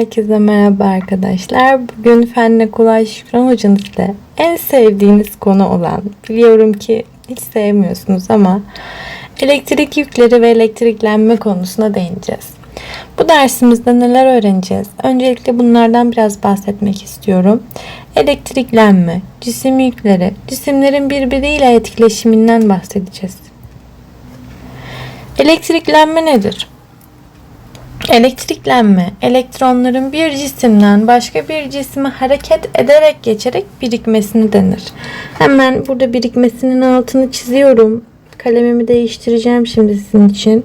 Herkese merhaba arkadaşlar. Bugün Fenle Kolay Şükran hocanızla en sevdiğiniz konu olan, biliyorum ki hiç sevmiyorsunuz ama elektrik yükleri ve elektriklenme konusuna değineceğiz. Bu dersimizde neler öğreneceğiz? Öncelikle bunlardan biraz bahsetmek istiyorum. Elektriklenme, cisim yükleri, cisimlerin birbiriyle etkileşiminden bahsedeceğiz. Elektriklenme nedir? Elektriklenme, elektronların bir cisimden başka bir cisime hareket ederek geçerek birikmesini denir. Hemen burada birikmesinin altını çiziyorum. Kalemimi değiştireceğim şimdi sizin için.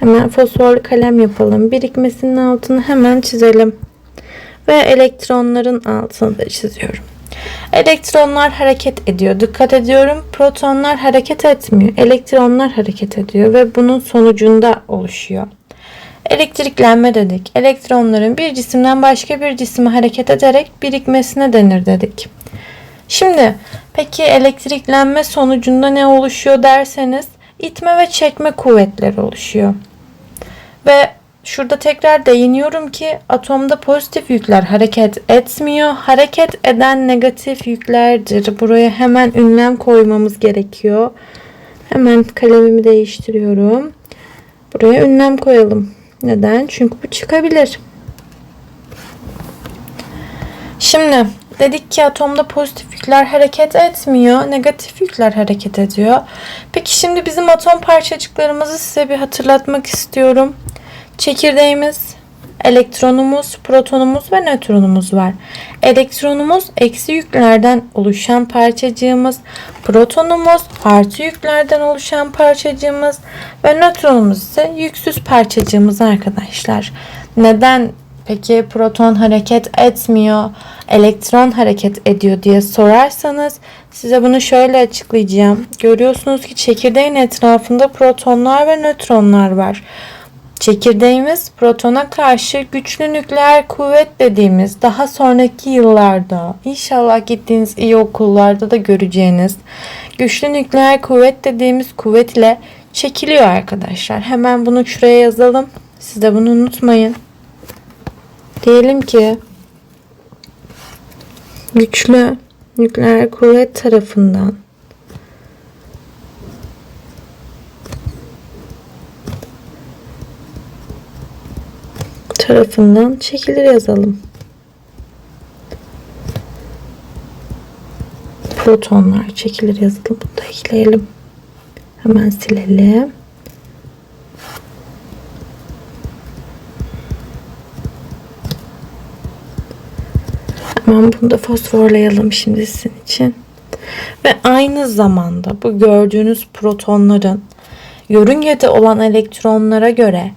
Hemen fosforlu kalem yapalım. Birikmesinin altını hemen çizelim. Ve elektronların altını da çiziyorum. Elektronlar hareket ediyor. Dikkat ediyorum. Protonlar hareket etmiyor. Elektronlar hareket ediyor ve bunun sonucunda oluşuyor. Elektriklenme dedik. Elektronların bir cisimden başka bir cisime hareket ederek birikmesine denir dedik. Şimdi peki elektriklenme sonucunda ne oluşuyor derseniz itme ve çekme kuvvetleri oluşuyor. Ve şurada tekrar değiniyorum ki atomda pozitif yükler hareket etmiyor. Hareket eden negatif yüklerdir. Buraya hemen ünlem koymamız gerekiyor. Hemen kalemimi değiştiriyorum. Buraya ünlem koyalım. Neden? Çünkü bu çıkabilir. Şimdi dedik ki atomda pozitif yükler hareket etmiyor. Negatif yükler hareket ediyor. Peki şimdi bizim atom parçacıklarımızı size bir hatırlatmak istiyorum. Çekirdeğimiz, elektronumuz, protonumuz ve nötronumuz var. Elektronumuz eksi yüklerden oluşan parçacığımız, protonumuz artı yüklerden oluşan parçacığımız ve nötronumuz ise yüksüz parçacığımız arkadaşlar. Neden peki proton hareket etmiyor, elektron hareket ediyor diye sorarsanız size bunu şöyle açıklayacağım. Görüyorsunuz ki çekirdeğin etrafında protonlar ve nötronlar var. Çekirdeğimiz protona karşı güçlü nükleer kuvvet dediğimiz daha sonraki yıllarda inşallah gittiğiniz iyi okullarda da göreceğiniz güçlü nükleer kuvvet dediğimiz kuvvet ile çekiliyor arkadaşlar. Hemen bunu şuraya yazalım. Siz de bunu unutmayın. Diyelim ki güçlü nükleer kuvvet tarafından tarafından çekilir yazalım. Protonlar çekilir yazalım. Bunu da ekleyelim. Hemen silelim. Hemen bunu da fosforlayalım şimdi sizin için. Ve aynı zamanda bu gördüğünüz protonların yörüngede olan elektronlara göre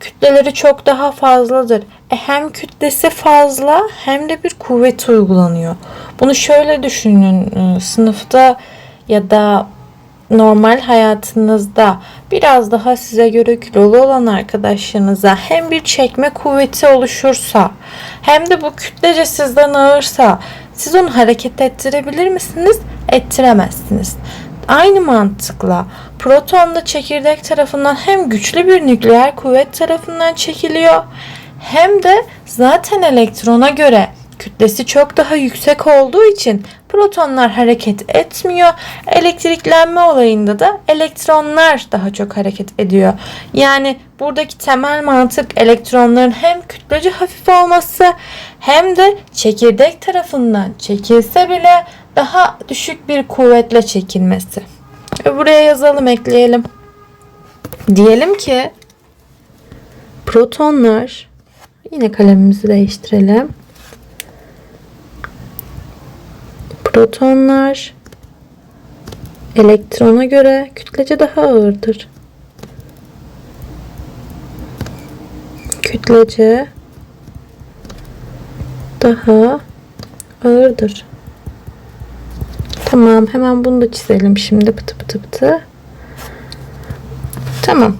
kütleleri çok daha fazladır. E hem kütlesi fazla hem de bir kuvvet uygulanıyor. Bunu şöyle düşünün e, sınıfta ya da normal hayatınızda biraz daha size göre kilolu olan arkadaşlarınıza hem bir çekme kuvveti oluşursa hem de bu kütlece sizden ağırsa siz onu hareket ettirebilir misiniz? Ettiremezsiniz. Aynı mantıkla proton da çekirdek tarafından hem güçlü bir nükleer kuvvet tarafından çekiliyor hem de zaten elektrona göre kütlesi çok daha yüksek olduğu için protonlar hareket etmiyor. Elektriklenme olayında da elektronlar daha çok hareket ediyor. Yani buradaki temel mantık elektronların hem kütlece hafif olması hem de çekirdek tarafından çekilse bile daha düşük bir kuvvetle çekilmesi. Ve buraya yazalım, ekleyelim. Diyelim ki protonlar yine kalemimizi değiştirelim. Protonlar elektrona göre kütlece daha ağırdır. Kütlece daha ağırdır. Tamam hemen bunu da çizelim şimdi pıtı pıtı pıtı. Tamam.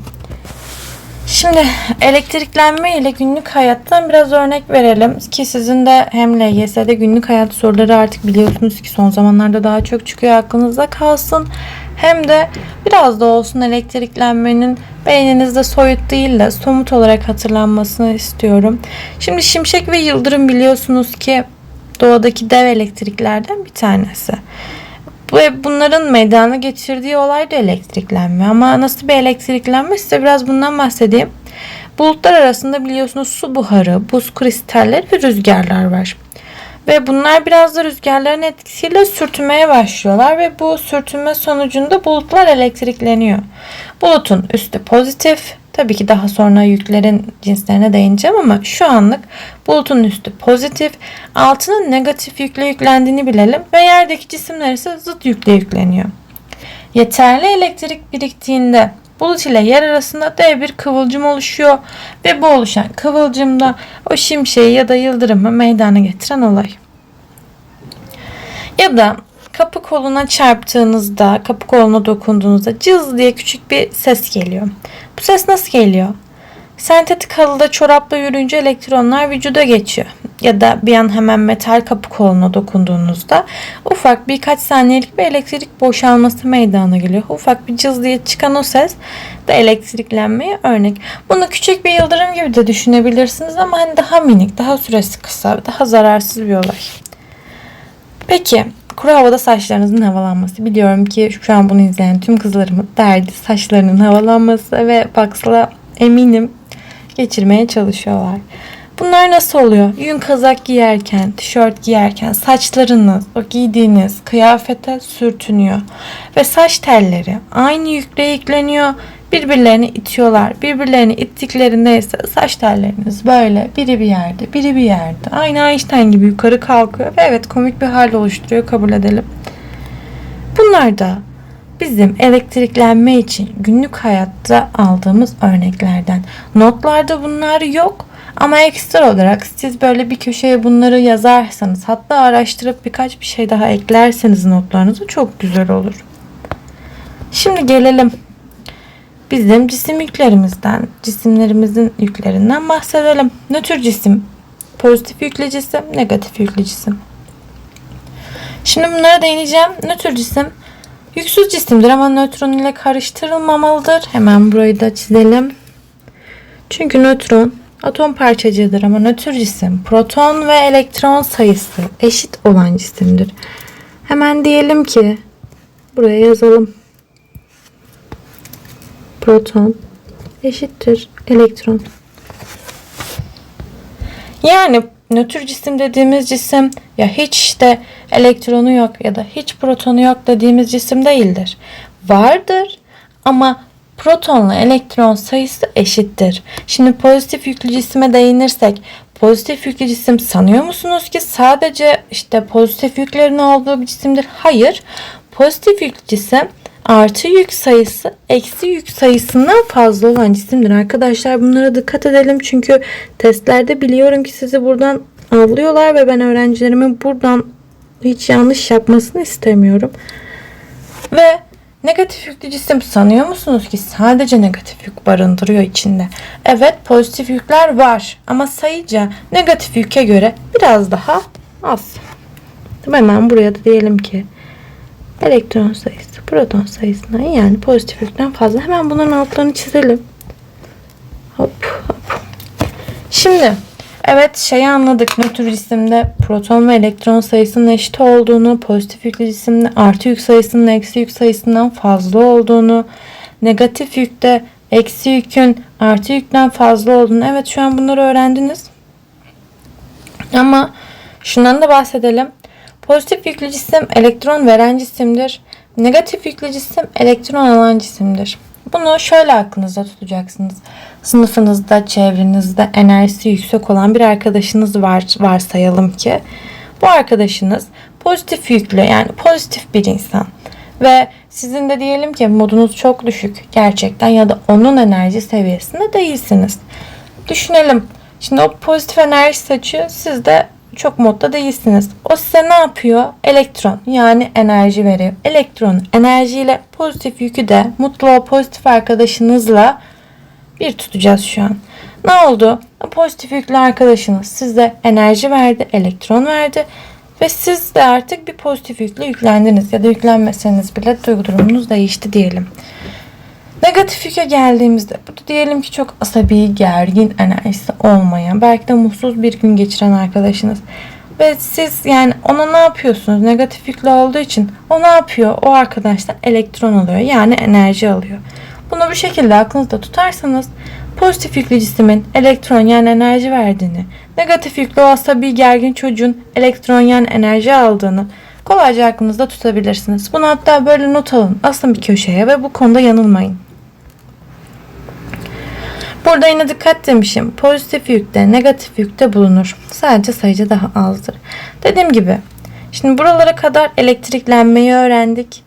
Şimdi elektriklenme ile günlük hayattan biraz örnek verelim ki sizin de hem LYS'de günlük hayat soruları artık biliyorsunuz ki son zamanlarda daha çok çıkıyor aklınızda kalsın. hem de biraz da olsun elektriklenmenin beyninizde soyut değil de somut olarak hatırlanmasını istiyorum. Şimdi şimşek ve yıldırım biliyorsunuz ki doğadaki dev elektriklerden bir tanesi. Ve bunların meydana getirdiği olay da elektriklenme. Ama nasıl bir elektriklenme size biraz bundan bahsedeyim. Bulutlar arasında biliyorsunuz su buharı, buz kristalleri ve rüzgarlar var. Ve bunlar biraz da rüzgarların etkisiyle sürtünmeye başlıyorlar ve bu sürtünme sonucunda bulutlar elektrikleniyor. Bulutun üstü pozitif. Tabii ki daha sonra yüklerin cinslerine değineceğim ama şu anlık bulutun üstü pozitif. Altının negatif yükle yüklendiğini bilelim ve yerdeki cisimler ise zıt yükle yükleniyor. Yeterli elektrik biriktiğinde bulut ile yer arasında dev bir kıvılcım oluşuyor ve bu oluşan kıvılcımda o şimşeği ya da yıldırımı meydana getiren olay. Ya da kapı koluna çarptığınızda, kapı koluna dokunduğunuzda cız diye küçük bir ses geliyor. Bu ses nasıl geliyor? Sentetik halıda çorapla yürüyünce elektronlar vücuda geçiyor. Ya da bir an hemen metal kapı koluna dokunduğunuzda ufak birkaç saniyelik bir elektrik boşalması meydana geliyor. Ufak bir cız diye çıkan o ses de elektriklenmeye örnek. Bunu küçük bir yıldırım gibi de düşünebilirsiniz ama hani daha minik, daha süresi kısa, daha zararsız bir olay. Peki kuru havada saçlarınızın havalanması. Biliyorum ki şu an bunu izleyen tüm kızlarımın derdi saçlarının havalanması ve baksla eminim geçirmeye çalışıyorlar. Bunlar nasıl oluyor? Yün kazak giyerken, tişört giyerken saçlarınız o giydiğiniz kıyafete sürtünüyor. Ve saç telleri aynı yükle yükleniyor. Birbirlerini itiyorlar. Birbirlerini ittiklerinde ise saç telleriniz böyle biri bir yerde, biri bir yerde. Aynı Einstein gibi yukarı kalkıyor. Ve evet komik bir hal oluşturuyor kabul edelim. Bunlar da bizim elektriklenme için günlük hayatta aldığımız örneklerden. Notlarda bunlar yok ama ekstra olarak siz böyle bir köşeye bunları yazarsanız hatta araştırıp birkaç bir şey daha eklerseniz notlarınıza çok güzel olur. Şimdi gelelim bizim cisim yüklerimizden, cisimlerimizin yüklerinden bahsedelim. Nötr cisim, pozitif yüklü cisim, negatif yüklü cisim. Şimdi bunlara değineceğim. Nötr cisim yüksüz cisimdir ama nötron ile karıştırılmamalıdır. Hemen burayı da çizelim. Çünkü nötron atom parçacığıdır ama nötr cisim proton ve elektron sayısı eşit olan cisimdir. Hemen diyelim ki buraya yazalım. Proton eşittir elektron. Yani nötr cisim dediğimiz cisim ya hiç de elektronu yok ya da hiç protonu yok dediğimiz cisim değildir. Vardır ama protonla elektron sayısı eşittir. Şimdi pozitif yüklü cisime değinirsek pozitif yüklü cisim sanıyor musunuz ki sadece işte pozitif yüklerin olduğu bir cisimdir? Hayır. Pozitif yüklü cisim artı yük sayısı eksi yük sayısından fazla olan cisimdir. Arkadaşlar bunlara dikkat edelim çünkü testlerde biliyorum ki sizi buradan avlıyorlar ve ben öğrencilerimin buradan hiç yanlış yapmasını istemiyorum. Ve negatif yüklü cisim sanıyor musunuz ki sadece negatif yük barındırıyor içinde? Evet pozitif yükler var ama sayıca negatif yüke göre biraz daha az. Hemen buraya da diyelim ki elektron sayısı proton sayısından yani pozitif yükten fazla. Hemen bunların altlarını çizelim. Hop hop. Şimdi evet şeyi anladık. Nötr cisimde proton ve elektron sayısının eşit olduğunu, pozitif yüklü cisimde artı yük sayısının eksi yük sayısından fazla olduğunu, negatif yükte eksi yükün artı yükten fazla olduğunu. Evet şu an bunları öğrendiniz. Ama şundan da bahsedelim. Pozitif yüklü cisim elektron veren cisimdir. Negatif yüklü cisim elektron alan cisimdir. Bunu şöyle aklınızda tutacaksınız. Sınıfınızda, çevrenizde enerjisi yüksek olan bir arkadaşınız var varsayalım ki. Bu arkadaşınız pozitif yüklü yani pozitif bir insan. Ve sizin de diyelim ki modunuz çok düşük gerçekten ya da onun enerji seviyesinde değilsiniz. Düşünelim. Şimdi o pozitif enerji saçıyor. Siz de çok modda değilsiniz. O size ne yapıyor? Elektron yani enerji veriyor. Elektron enerjiyle pozitif yükü de mutlu o pozitif arkadaşınızla bir tutacağız şu an. Ne oldu? Pozitif yüklü arkadaşınız size enerji verdi, elektron verdi. Ve siz de artık bir pozitif yükle yüklendiniz ya da yüklenmeseniz bile duygu durumunuz değişti diyelim. Negatif yüke geldiğimizde bu da diyelim ki çok asabi, gergin enerjisi olmayan, belki de mutsuz bir gün geçiren arkadaşınız. Ve siz yani ona ne yapıyorsunuz? Negatif yüklü olduğu için o ne yapıyor? O arkadaştan elektron alıyor. Yani enerji alıyor. Bunu bu şekilde aklınızda tutarsanız pozitif yüklü cismin elektron yani enerji verdiğini, negatif yüklü o asabi gergin çocuğun elektron yani enerji aldığını kolayca aklınızda tutabilirsiniz. Bunu hatta böyle not alın, asın bir köşeye ve bu konuda yanılmayın. Burada yine dikkat demişim. Pozitif yükte, negatif yükte bulunur. Sadece sayıca daha azdır. Dediğim gibi şimdi buralara kadar elektriklenmeyi öğrendik.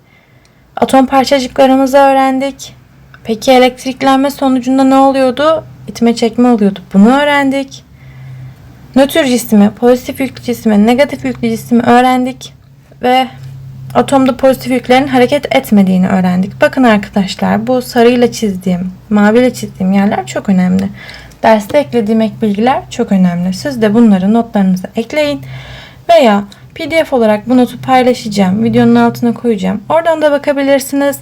Atom parçacıklarımızı öğrendik. Peki elektriklenme sonucunda ne oluyordu? İtme çekme oluyordu. Bunu öğrendik. Nötr cismi, pozitif yüklü cismi, negatif yüklü cismi öğrendik. Ve atomda pozitif yüklerin hareket etmediğini öğrendik. Bakın arkadaşlar bu sarıyla çizdiğim, maviyle çizdiğim yerler çok önemli. Derste eklediğim ek bilgiler çok önemli. Siz de bunları notlarınıza ekleyin. Veya pdf olarak bu notu paylaşacağım. Videonun altına koyacağım. Oradan da bakabilirsiniz.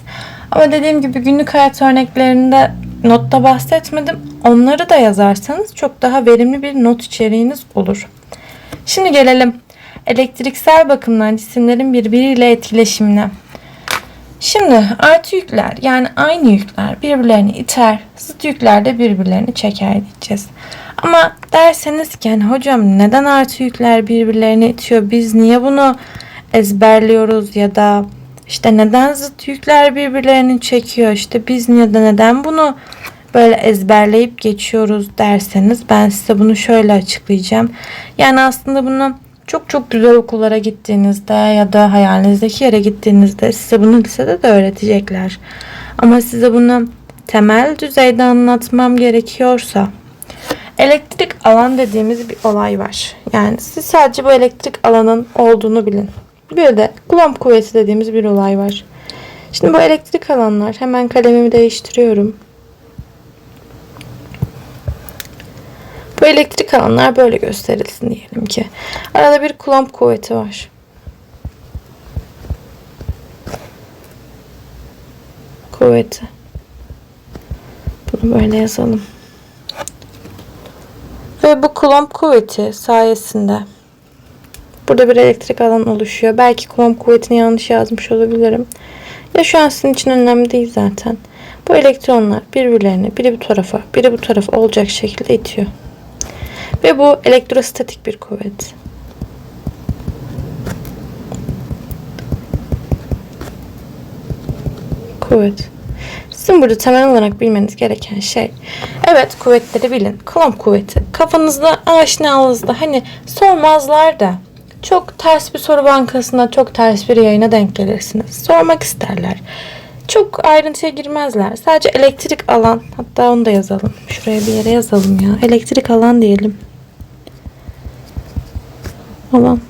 Ama dediğim gibi günlük hayat örneklerinde notta bahsetmedim. Onları da yazarsanız çok daha verimli bir not içeriğiniz olur. Şimdi gelelim elektriksel bakımdan cisimlerin birbiriyle etkileşimine. Şimdi artı yükler yani aynı yükler birbirlerini iter, zıt yükler de birbirlerini çeker diyeceğiz. Ama derseniz ki yani hocam neden artı yükler birbirlerini itiyor? Biz niye bunu ezberliyoruz ya da işte neden zıt yükler birbirlerini çekiyor? İşte biz niye de neden bunu böyle ezberleyip geçiyoruz derseniz ben size bunu şöyle açıklayacağım. Yani aslında bunu çok çok güzel okullara gittiğinizde ya da hayalinizdeki yere gittiğinizde size bunu lisede de öğretecekler. Ama size bunu temel düzeyde anlatmam gerekiyorsa elektrik alan dediğimiz bir olay var. Yani siz sadece bu elektrik alanın olduğunu bilin. Bir de Coulomb kuvveti dediğimiz bir olay var. Şimdi bu elektrik alanlar hemen kalemimi değiştiriyorum. Bu elektrik alanlar böyle gösterilsin diyelim ki. Arada bir Coulomb kuvveti var. Kuvveti. Bunu böyle yazalım. Ve bu Coulomb kuvveti sayesinde burada bir elektrik alan oluşuyor. Belki Coulomb kuvvetini yanlış yazmış olabilirim. Ya şu an sizin için önemli değil zaten. Bu elektronlar birbirlerini biri bu tarafa biri bu tarafa olacak şekilde itiyor. Ve bu elektrostatik bir kuvvet. Kuvvet. Sizin burada temel olarak bilmeniz gereken şey evet kuvvetleri bilin. Coulomb kuvveti. Kafanızda aşinalığınızda hani sormazlar da çok ters bir soru bankasına çok ters bir yayına denk gelirsiniz. Sormak isterler. Çok ayrıntıya girmezler. Sadece elektrik alan hatta onu da yazalım. Şuraya bir yere yazalım ya. Elektrik alan diyelim alan.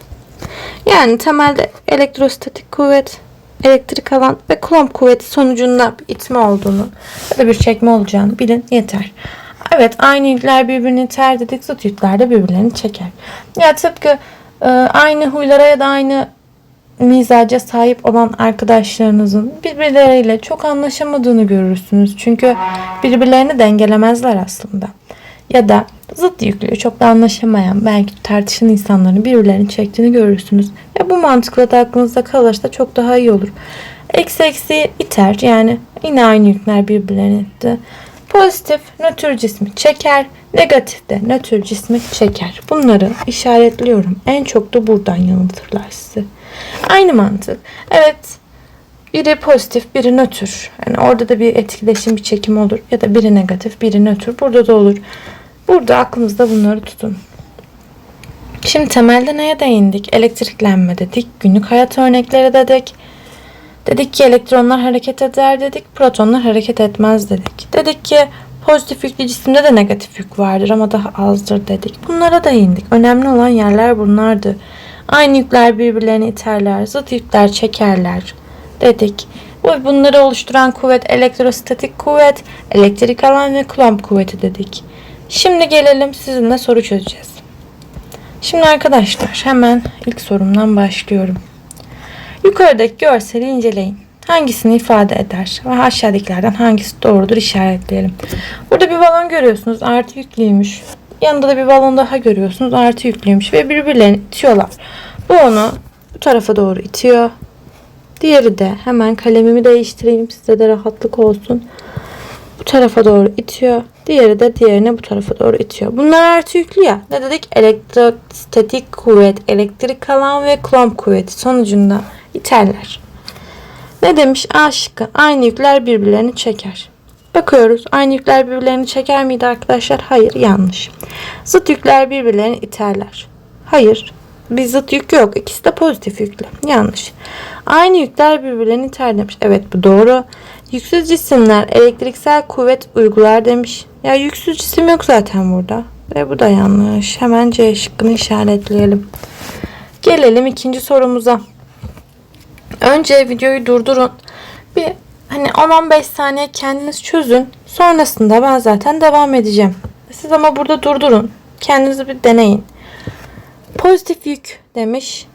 Yani temelde elektrostatik kuvvet, elektrik alan ve Coulomb kuvveti sonucunda itme olduğunu ya da bir çekme olacağını bilin yeter. Evet aynı yükler birbirini iter dedik zıt yükler de birbirlerini çeker. Ya tıpkı e, aynı huylara ya da aynı mizaca sahip olan arkadaşlarınızın birbirleriyle çok anlaşamadığını görürsünüz. Çünkü birbirlerini dengelemezler aslında. Ya da zıt yüklü, çok da anlaşamayan, belki tartışan insanların birbirlerini çektiğini görürsünüz. Ve bu mantıkla da aklınızda kalırsa çok daha iyi olur. Eksi eksi iter yani yine aynı yükler birbirlerini itti. Pozitif nötr cismi çeker, negatif de nötr cismi çeker. Bunları işaretliyorum. En çok da buradan yanıltırlar sizi. Aynı mantık. Evet biri pozitif, biri nötr. Yani orada da bir etkileşim, bir çekim olur. Ya da biri negatif, biri nötr. Burada da olur. Burada aklınızda bunları tutun. Şimdi temelde neye değindik? Elektriklenme dedik. Günlük hayat örnekleri dedik. Dedik ki elektronlar hareket eder dedik. Protonlar hareket etmez dedik. Dedik ki pozitif yüklü cisimde de negatif yük vardır ama daha azdır dedik. Bunlara değindik. Önemli olan yerler bunlardı. Aynı yükler birbirlerini iterler. Zıt yükler çekerler dedik. Bu bunları oluşturan kuvvet elektrostatik kuvvet, elektrik alan ve Coulomb kuvveti dedik. Şimdi gelelim sizinle soru çözeceğiz. Şimdi arkadaşlar hemen ilk sorumdan başlıyorum. Yukarıdaki görseli inceleyin. Hangisini ifade eder ve aşağıdakilerden hangisi doğrudur işaretleyelim. Burada bir balon görüyorsunuz artı yüklüymüş. Yanında da bir balon daha görüyorsunuz artı yüklüymüş ve birbirlerini itiyorlar. Bu onu bu tarafa doğru itiyor. Diğeri de hemen kalemimi değiştireyim size de rahatlık olsun. Bu tarafa doğru itiyor. Diğeri de diğerini bu tarafa doğru itiyor. Bunlar artı yüklü ya. Ne dedik? Elektrostatik kuvvet, elektrik alan ve klomp kuvveti sonucunda iterler. Ne demiş? A şıkkı. Aynı yükler birbirlerini çeker. Bakıyoruz. Aynı yükler birbirlerini çeker miydi arkadaşlar? Hayır. Yanlış. Zıt yükler birbirlerini iterler. Hayır. Bir zıt yük yok. İkisi de pozitif yüklü. Yanlış. Aynı yükler birbirlerini iter demiş. Evet bu doğru. Yüksüz cisimler elektriksel kuvvet uygular demiş. Ya yüksüz cisim yok zaten burada. Ve bu da yanlış. Hemen C şıkkını işaretleyelim. Gelelim ikinci sorumuza. Önce videoyu durdurun. Bir hani 10-15 saniye kendiniz çözün. Sonrasında ben zaten devam edeceğim. Siz ama burada durdurun. Kendinizi bir deneyin. Pozitif yük demiş.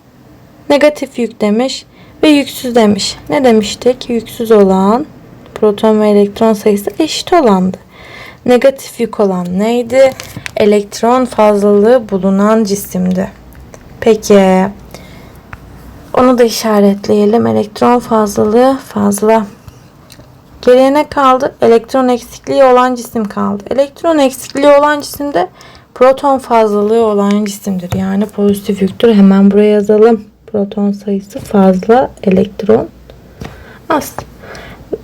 Negatif yük demiş. Ve yüksüz demiş. Ne demiştik? Yüksüz olan proton ve elektron sayısı eşit olandı. Negatif yük olan neydi? Elektron fazlalığı bulunan cisimdi. Peki onu da işaretleyelim. Elektron fazlalığı fazla. Geriye ne kaldı? Elektron eksikliği olan cisim kaldı. Elektron eksikliği olan cisimde proton fazlalığı olan cisimdir. Yani pozitif yüktür. Hemen buraya yazalım. Proton sayısı fazla, elektron az.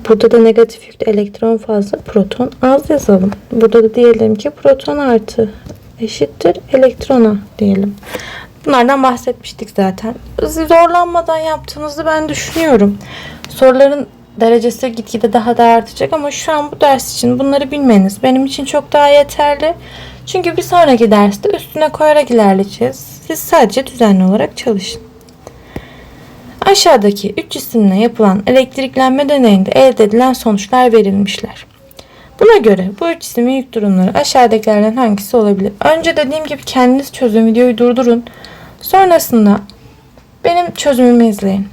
Burada da negatif yükte elektron fazla, proton az yazalım. Burada da diyelim ki proton artı eşittir elektrona diyelim. Bunlardan bahsetmiştik zaten. Zorlanmadan yaptığınızı ben düşünüyorum. Soruların derecesi gitgide daha da artacak ama şu an bu ders için bunları bilmeniz benim için çok daha yeterli. Çünkü bir sonraki derste üstüne koyarak ilerleyeceğiz. Siz sadece düzenli olarak çalışın. Aşağıdaki üç cisimle yapılan elektriklenme deneyinde elde edilen sonuçlar verilmişler. Buna göre bu üç cismin yük durumları aşağıdakilerden hangisi olabilir? Önce dediğim gibi kendiniz çözün videoyu durdurun. Sonrasında benim çözümümü izleyin.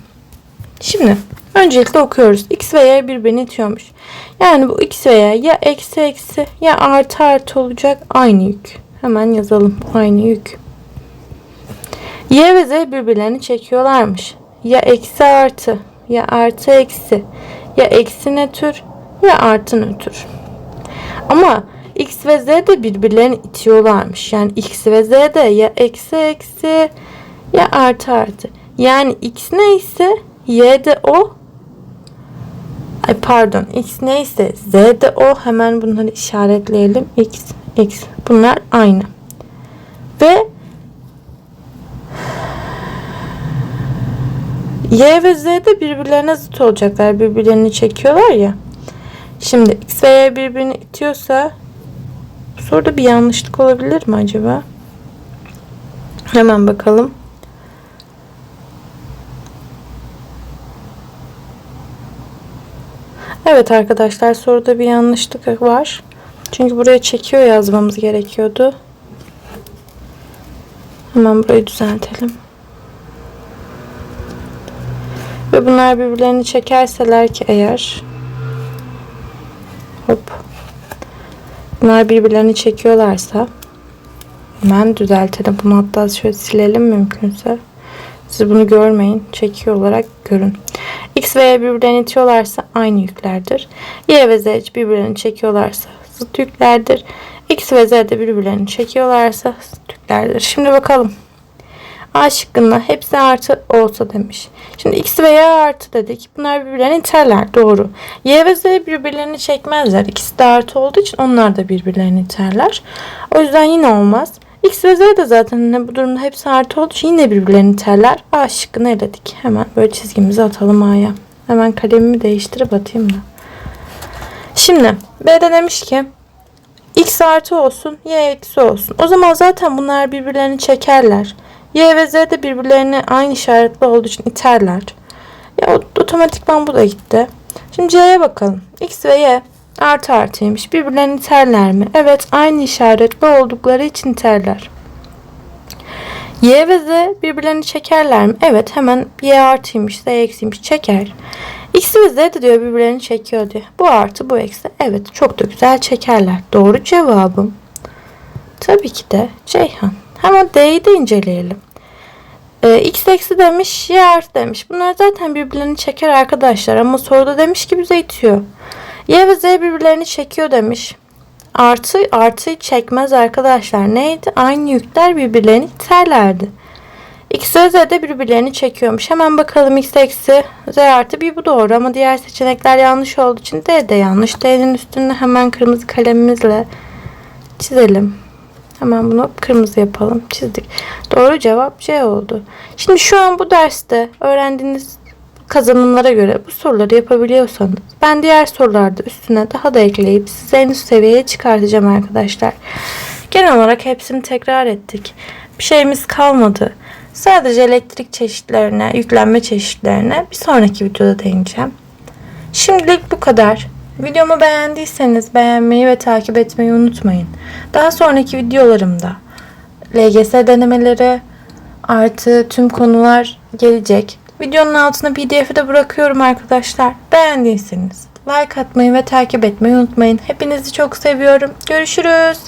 Şimdi öncelikle okuyoruz. X ve Y birbirini itiyormuş. Yani bu X ve Y ya eksi eksi ya artı artı olacak aynı yük. Hemen yazalım aynı yük. Y ve Z birbirlerini çekiyorlarmış. Ya eksi artı ya artı eksi ya eksi nötr ya artı nötr. Ama X ve Z de birbirlerini itiyorlarmış. Yani X ve Z de ya eksi eksi ya artı artı. Yani X neyse Y de o. Ay pardon X neyse Z de o. Hemen bunları işaretleyelim. X, X. Bunlar aynı. Ve Y ve Z de birbirlerine zıt olacaklar. Birbirlerini çekiyorlar ya. Şimdi X ve Y birbirini itiyorsa soruda bir yanlışlık olabilir mi acaba? Hemen bakalım. Evet arkadaşlar soruda bir yanlışlık var. Çünkü buraya çekiyor yazmamız gerekiyordu. Hemen burayı düzeltelim. Ve bunlar birbirlerini çekerseler ki eğer hop bunlar birbirlerini çekiyorlarsa hemen düzeltelim. Bunu hatta şöyle silelim mümkünse. Siz bunu görmeyin. Çekiyor olarak görün. X ve Y birbirlerini itiyorlarsa aynı yüklerdir. Y ve Z birbirlerini çekiyorlarsa zıt yüklerdir. X ve Z de birbirlerini çekiyorlarsa zıt yüklerdir. Şimdi bakalım. A şıkkında hepsi artı olsa demiş. Şimdi X ve Y artı dedik. Bunlar birbirlerini iterler. Doğru. Y ve Z birbirlerini çekmezler. İkisi de artı olduğu için onlar da birbirlerini iterler. O yüzden yine olmaz. Ve Z de zaten bu durumda hepsi artı olduğu için yine birbirlerini iterler. A şıkkını eledik. Hemen böyle çizgimizi atalım A'ya. Hemen kalemimi değiştirip atayım da. Şimdi B'de demiş ki X artı olsun, Y eksi olsun. O zaman zaten bunlar birbirlerini çekerler. Y ve Z de birbirlerini aynı işaretli olduğu için iterler. Ya otomatikman bu da gitti. Şimdi C'ye bakalım. X ve Y artı artıymış. Birbirlerini iterler mi? Evet aynı işaretli oldukları için iterler. Y ve Z birbirlerini çekerler mi? Evet hemen Y artıymış, Z eksiymiş çeker. X ve Z de diyor birbirlerini çekiyor diyor. Bu artı bu eksi. Evet çok da güzel çekerler. Doğru cevabım. Tabii ki de Ceyhan. Hemen D'yi de inceleyelim. Ee, X eksi demiş, Y artı demiş. Bunlar zaten birbirlerini çeker arkadaşlar. Ama soruda demiş ki bize itiyor. Y ve Z birbirlerini çekiyor demiş. Artı artıyı çekmez arkadaşlar. Neydi? Aynı yükler birbirlerini iterlerdi. X ve Z de birbirlerini çekiyormuş. Hemen bakalım X eksi Z artı bir bu doğru ama diğer seçenekler yanlış olduğu için D de yanlış. D'nin üstünde hemen kırmızı kalemimizle çizelim. Hemen bunu kırmızı yapalım. Çizdik. Doğru cevap C oldu. Şimdi şu an bu derste öğrendiğiniz kazanımlara göre bu soruları yapabiliyorsanız ben diğer sorularda üstüne daha da ekleyip size en üst seviyeye çıkartacağım arkadaşlar. Genel olarak hepsini tekrar ettik. Bir şeyimiz kalmadı. Sadece elektrik çeşitlerine, yüklenme çeşitlerine bir sonraki videoda değineceğim. Şimdilik bu kadar. Videomu beğendiyseniz beğenmeyi ve takip etmeyi unutmayın. Daha sonraki videolarımda LGS denemeleri artı tüm konular gelecek. Videonun altına pdf'i de bırakıyorum arkadaşlar. Beğendiyseniz like atmayı ve takip etmeyi unutmayın. Hepinizi çok seviyorum. Görüşürüz.